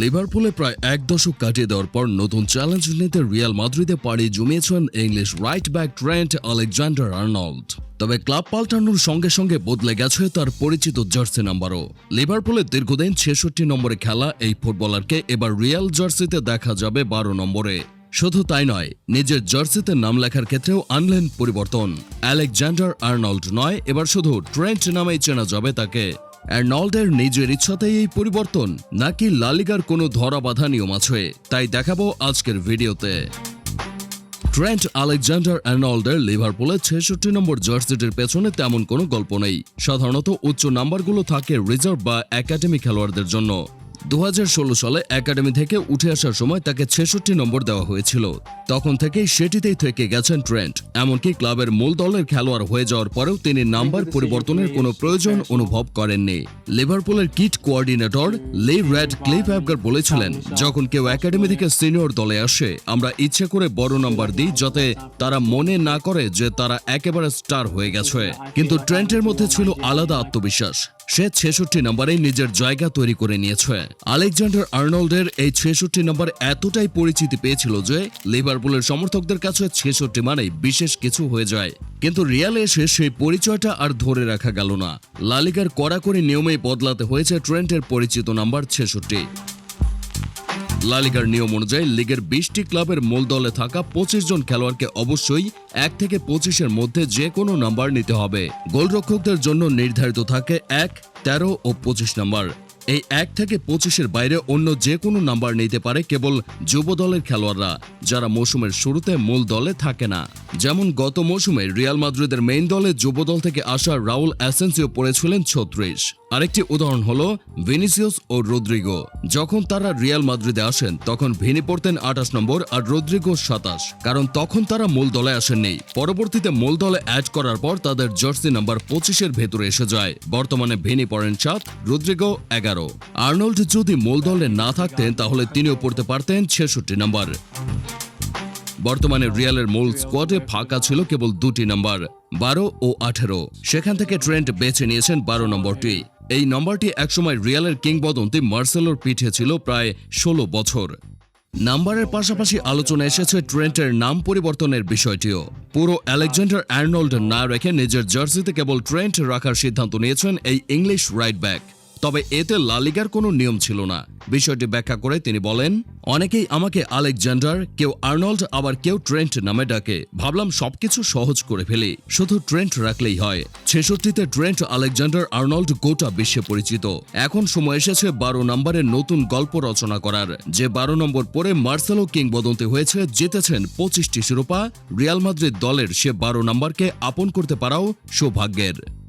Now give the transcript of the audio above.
লিভারপুলে প্রায় এক দশক কাটিয়ে দেওয়ার পর নতুন চ্যালেঞ্জ নিতে রিয়াল মাদ্রিদে পাড়ি জমিয়েছেন English right back Trent Alexander Arnold তবে ক্লাব পাল্টানোর সঙ্গে সঙ্গে বদলে গেছে তার পরিচিত জার্সি নাম্বারও। লিভারপুলে দীর্ঘদিন ছেষট্টি নম্বরে খেলা এই ফুটবলারকে এবার রিয়াল জার্সিতে দেখা যাবে বারো নম্বরে। শুধু তাই নয়, নিজের জার্সিতে নাম লেখার ক্ষেত্রেও আনলেন পরিবর্তন। আলেকজান্ডার আর্নল্ড নয়, এবার শুধু ট্রেন্ট নামেই চেনা যাবে তাকে। আর্নল্ডের নিজের ইচ্ছাতেই এই পরিবর্তন, নাকি লালিগার কোনো ধরাবাধা নিয়ম আছে? তাই দেখাবো আজকের ভিডিওতে। ট্রেন্ট আলেকজান্ডার অ্যার্নল্ডের লিভারপুলের ছেষট্টি নম্বর জার্সিটির পেছনে তেমন কোনো গল্প নেই। সাধারণত উচ্চ নাম্বারগুলো থাকে রিজার্ভ বা একাডেমি খেলোয়াড়দের জন্য। দু হাজার ষোলো সালে একাডেমি থেকে উঠে আসার সময় তাকে ছেষট্টি নম্বর দেওয়া হয়েছিল। তখন থেকেই সেটিতেই থেকে গেছেন ট্রেন্ট। এমনকি ক্লাবের মূল দলের খেলোয়াড় হয়ে যাওয়ার পরেও তিনি নাম্বার পরিবর্তনের কোনো প্রয়োজন অনুভব করেননি। লিভারপুলের kit coordinator Lee Radcliffe অ্যাবগার বলেছিলেন, যখন কেউ একাডেমি থেকে সিনিয়র দলে আসে, আমরা ইচ্ছে করে বড় নাম্বার দিই যাতে তারা মনে না করে যে তারা একেবারে স্টার হয়ে গেছে। কিন্তু ট্রেন্টের মধ্যে ছিল আলাদা আত্মবিশ্বাস। সে ছেষট্টি নম্বরে নিজের জায়গা তৈরি করে নিয়েছে। আলেকজান্ডার আর্নল্ডের এই ছেষট্টি নম্বর এতটাই পরিচিতি পেয়েছিল যে লিভারপুলের সমর্থকদের কাছে ছেষট্টি মানেই বিশেষ কিছু হয়ে যায়। কিন্তু রিয়ালে এসে সেই পরিচয়টা আর ধরে রাখা গেল না। লালিগার কড়াকড়ি নিয়মেই বদলাতে হয়েছে ট্রেন্টের পরিচিত নাম্বার ছেষট্টি। লালিগার নিয়ম অনুযায়ী লিগের বিশটি ক্লাবের মূল দলে থাকা পঁচিশ জন খেলোয়াড়কে অবশ্যই এক থেকে পঁচিশের মধ্যে যে কোনো নাম্বার নিতে হবে। গোলরক্ষকদের জন্য নির্ধারিত থাকে এক, তেরো ও পঁচিশ নাম্বার। এই এক থেকে পঁচিশের বাইরে অন্য যে কোনো নাম্বার নিতে পারে কেবল যুব দলের খেলোয়াড়রা, যারা মৌসুমের শুরুতে মূল দলে থাকে না। যেমন গত মৌসুমে রিয়াল মাদ্রিদের মেইন দলে যুব দল থেকে আসা রাউল অ্যাসেন্সিও পড়েছিলেন ছত্রিশ। আরেকটি উদাহরণ হলো ভিনিসিয়াস ও রদ্রিগো। যখন তারা রিয়াল মাদ্রিদে আসেন, তখন ভিনি পড়তেন আঠাশ নম্বর আর রদ্রিগো সাতাশ। কারণ তখন তারা মূল দলে আসেননি। পরবর্তীতে মূল দলে অ্যাড করার পর তাদের জার্সি নাম্বার পঁচিশের ভেতরে এসে যায়। বর্তমানে ভিনি পড়েন সাত, রদ্রিগো এগারো। আর্নল্ড যদি মূল দলে না থাকতেন, তাহলে তিনিও পড়তে পারতেন ছেষট্টি নম্বর। বর্তমানে রিয়ালের মূল স্কোয়াডে ফাঁকা ছিল কেবল দুটি নাম্বার, বারো ও আঠেরো। সেখান থেকে ট্রেন্ট বেছে নিয়েছেন বারো নম্বরটি। এই নম্বরটি একসময় রিয়ালের কিংবদন্তি মার্সেলোর পিঠে ছিল প্রায় ষোলো বছর। নাম্বারের পাশাপাশি আলোচনা এসেছে ট্রেন্টের নাম পরিবর্তনের বিষয়টিও। পুরো আলেকজান্ডার অ্যার্নল্ড না রেখে নিজের জার্সিতে কেবল ট্রেন্ট রাখার সিদ্ধান্ত নিয়েছেন এই ইংলিশ রাইট ব্যাক। তবে এতে লালিগার কোনো নিয়ম ছিল না। বিষয়টি ব্যাখ্যা করে তিনি বলেন, অনেকেই আমাকে আলেকজান্ডার, কেউ আর্নল্ড, আবার কেউ ট্রেন্ট নামে ডাকে। ভাবলাম সবকিছু সহজ করে ফেলি, শুধু ট্রেন্ট রাখলেই হয়। ছেষট্টিতে ট্রেন্ট, আলেকজান্ডার, আর্নল্ড গোটা বিশ্বে পরিচিত। এখন সময় এসেছে বারো নম্বরের নতুন গল্প রচনা করার। যে বারো নম্বর পরে মার্সেলো কিংবদন্তি হয়েছে, জিতেছেন পঁচিশটি শিরোপা। রিয়াল মাদ্রিদ দলের সে বারো নম্বরকে আপন করতে পারাও সৌভাগ্যের।